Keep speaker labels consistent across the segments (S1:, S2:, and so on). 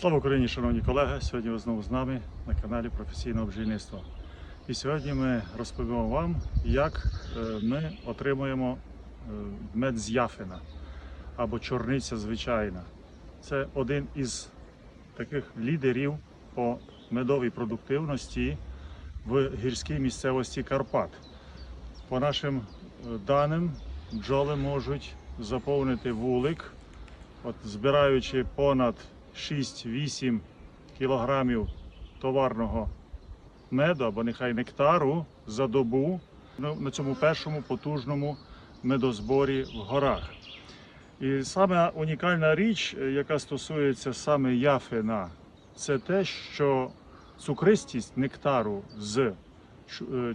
S1: Слава Україні, шановні колеги! Сьогодні ви знову з нами на каналі професійного бджільництва. І сьогодні ми розповімо вам, як е, ми отримуємо е, мед з яфина або чорниця звичайна. Це один із таких лідерів по медовій продуктивності в гірській місцевості Карпат. По нашим е, даним, бджоли можуть заповнити вулик, от, збираючи понад 6-8 кілограмів товарного меду або нехай нектару за добу ну, на цьому першому потужному медозборі в горах. І саме унікальна річ, яка стосується саме яфина, це те, що цукристість нектару з е,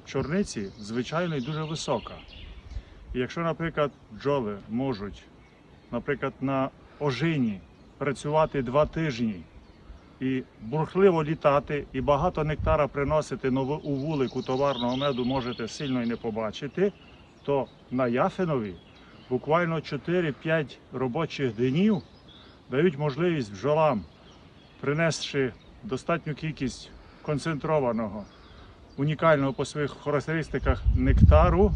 S1: чорниці звичайно і дуже висока. І якщо, наприклад, бджоли можуть, наприклад, на ожині працювати два тижні і бурхливо літати, і багато нектара приносити но у вулику товарного меду можете сильно і не побачити, то на Яфинові буквально 4-5 робочих днів дають можливість бджолам, принесши достатню кількість концентрованого, унікального по своїх характеристиках нектару,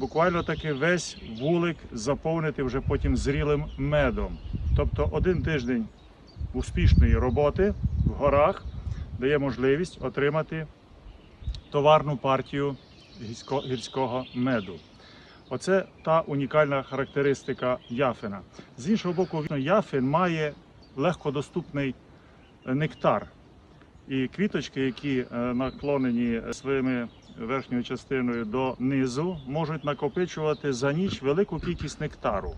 S1: буквально таки весь вулик заповнити вже потім зрілим медом. Тобто один тиждень успішної роботи в горах дає можливість отримати товарну партію гірського меду. Оце та унікальна характеристика яфина. З іншого боку, яфин має легкодоступний е, нектар. І квіточки, які е, наклонені своїми верхньою частиною до низу, можуть накопичувати за ніч велику кількість нектару.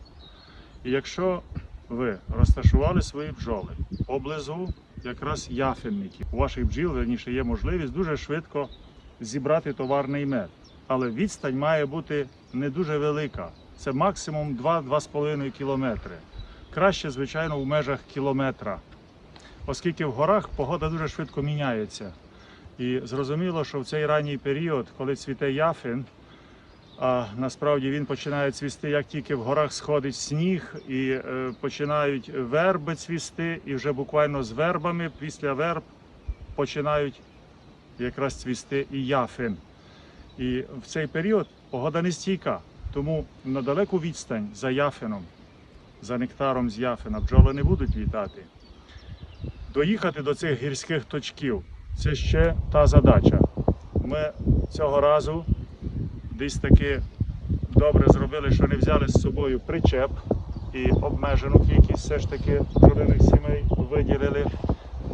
S1: І якщо ви розташували свої бджоли поблизу якраз яфинників, у ваших бджіл верніше є можливість дуже швидко зібрати товарний мед. Але відстань має бути не дуже велика. Це максимум 2-2,5 кілометри. Краще, звичайно, в межах кілометра. Оскільки в горах погода дуже швидко міняється. І зрозуміло, що в цей ранній період, коли цвіте яфин, а насправді він починає цвісти, як тільки в горах сходить сніг, і е, починають верби цвісти, і вже буквально з вербами після верб починають якраз цвісти і яфин. І в цей період погода не стійка, тому на далеку відстань за яфином, за нектаром з яфина бджоли не будуть літати. Доїхати до цих гірських точків це ще та задача. Ми цього разу десь таки добре зробили, що не взяли з собою причеп і обмежену кількість все ж таки родинних сімей виділили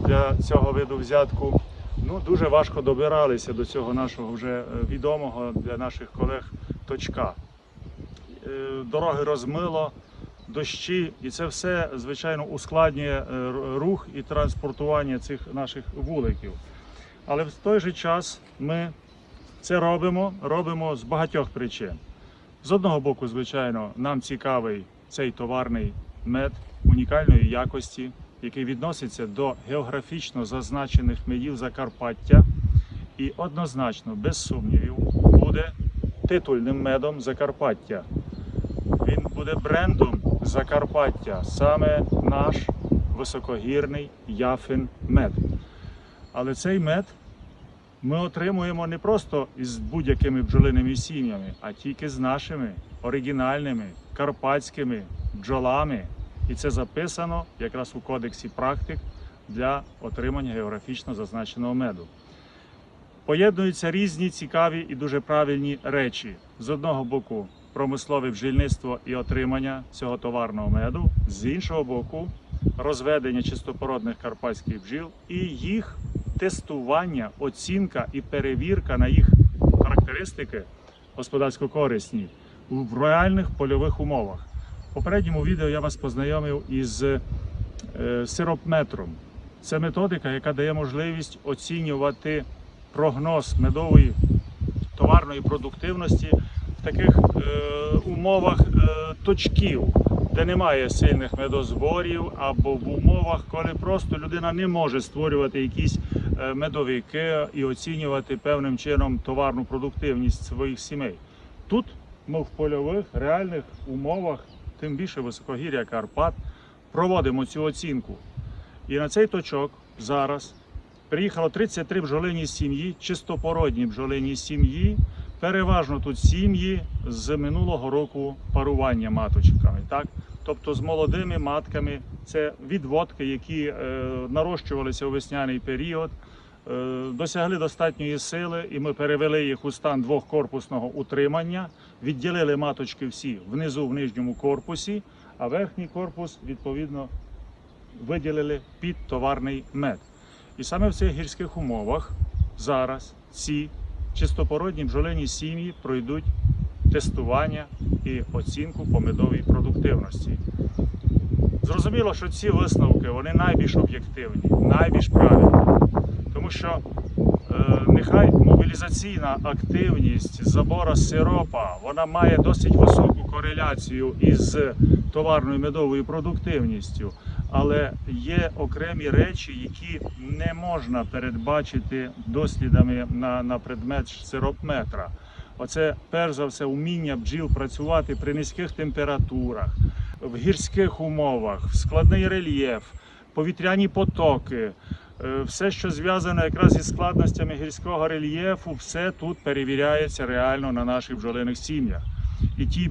S1: для цього виду взятку. Ну, дуже важко добиралися до цього нашого вже е, відомого для наших колег точка. Е, Дороги розмило, дощі, і це все, звичайно, ускладнює е, рух і транспортування цих наших вуликів. Але в той же час ми це робимо, робимо з багатьох причин. З одного боку, звичайно, нам цікавий цей товарний мед унікальної якості, який відноситься до географічно зазначених медів Закарпаття, і однозначно, без сумнівів, буде титульним медом Закарпаття. Він буде брендом Закарпаття, саме наш високогірний яфин мед. Але цей мед ми отримуємо не просто із будь-якими бджолиними сім'ями, а тільки з нашими оригінальними карпатськими бджолами. І це записано якраз у кодексі практик для отримання географічно зазначеного меду. Поєднуються різні цікаві і дуже правильні речі. З одного боку, промислове бджільництво і отримання цього товарного меду, з іншого боку, розведення чистопородних карпатських бджіл і їх тестування, оцінка і перевірка на їх характеристики господарсько-корисні в реальних польових умовах. В попередньому відео я вас познайомив із е, сиропметром. Це методика, яка дає можливість оцінювати прогноз медової товарної продуктивності в таких е, умовах е, точків, де немає сильних медозборів, або в умовах, коли просто людина не може створювати якісь медовики і оцінювати певним чином товарну продуктивність своїх сімей. Тут ми в польових реальних умовах, тим більше високогір'я Карпат, проводимо цю оцінку. І на цей точок зараз приїхало 33 бджолині сім'ї, чистопородні бджолині сім'ї. Переважно тут сім'ї з минулого року парування маточками. Так? Тобто з молодими матками це відводки, які е, нарощувалися у весняний період, е, досягли достатньої сили, і ми перевели їх у стан двохкорпусного утримання, відділили маточки всі внизу в нижньому корпусі, а верхній корпус відповідно виділили під товарний мед. І саме в цих гірських умовах зараз ці чистопородні бджолині сім'ї пройдуть тестування і оцінку по медовій продуктивності. Зрозуміло, що ці висновки вони найбільш об'єктивні, найбільш правильні, тому що е, нехай мобілізаційна активність забора сиропа вона має досить високу кореляцію із товарною медовою продуктивністю, але є окремі речі, які не можна передбачити дослідами на, на предмет сиропметра. Оце перш за все уміння бджіл працювати при низьких температурах, в гірських умовах, складний рельєф, повітряні потоки. Е, Все, що зв'язано якраз із складностями гірського рельєфу, все тут перевіряється реально на наших бджолиних сім'ях. І ті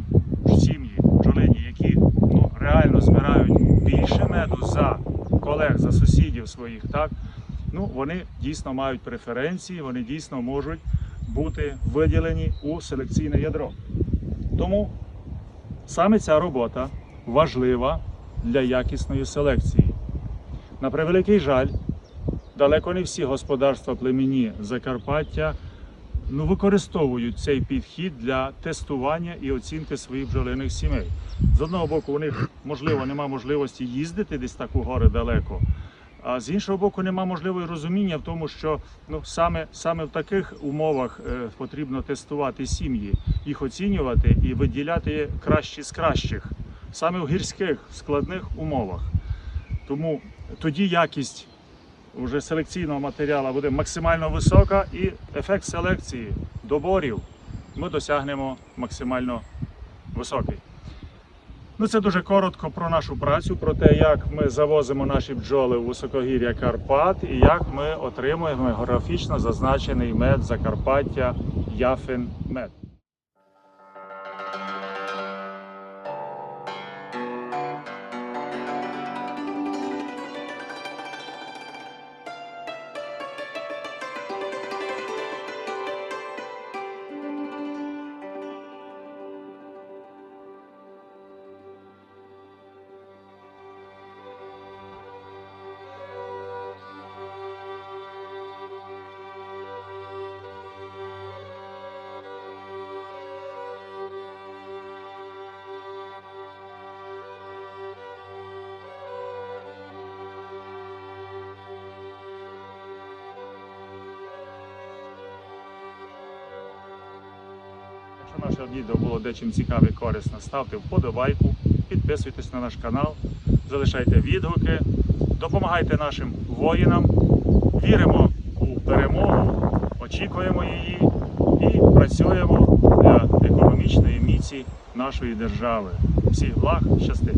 S1: сім'ї бджолині, які ну, реально збирають більше меду за колег, за сусідів своїх, так ну вони дійсно мають преференції, вони дійсно можуть бути виділені у селекційне ядро. Тому саме ця робота важлива для якісної селекції. На превеликий жаль, далеко не всі господарства племені Закарпаття ну, використовують цей підхід для тестування і оцінки своїх бджолиних сімей. З одного боку, у них можливо нема можливості їздити десь так у гори далеко. А з іншого боку, нема можливої розуміння в тому, що ну саме саме в таких умовах е, потрібно тестувати сім'ї, їх оцінювати і виділяти кращі з кращих, саме в гірських складних умовах. Тому тоді якість уже селекційного матеріалу буде максимально висока, і ефект селекції доборів ми досягнемо максимально високий. Ну, це дуже коротко про нашу працю, про те, як ми завозимо наші бджоли у високогір'я Карпат і як ми отримуємо географічно зазначений мед Закарпаття Яфин мед. Якщо наше відео було дечим цікаве і корисно, ставте вподобайку, підписуйтесь на наш канал, залишайте відгуки, допомагайте нашим воїнам, віримо у перемогу, очікуємо її і працюємо для економічної міці нашої держави. Всіх благ, щастить!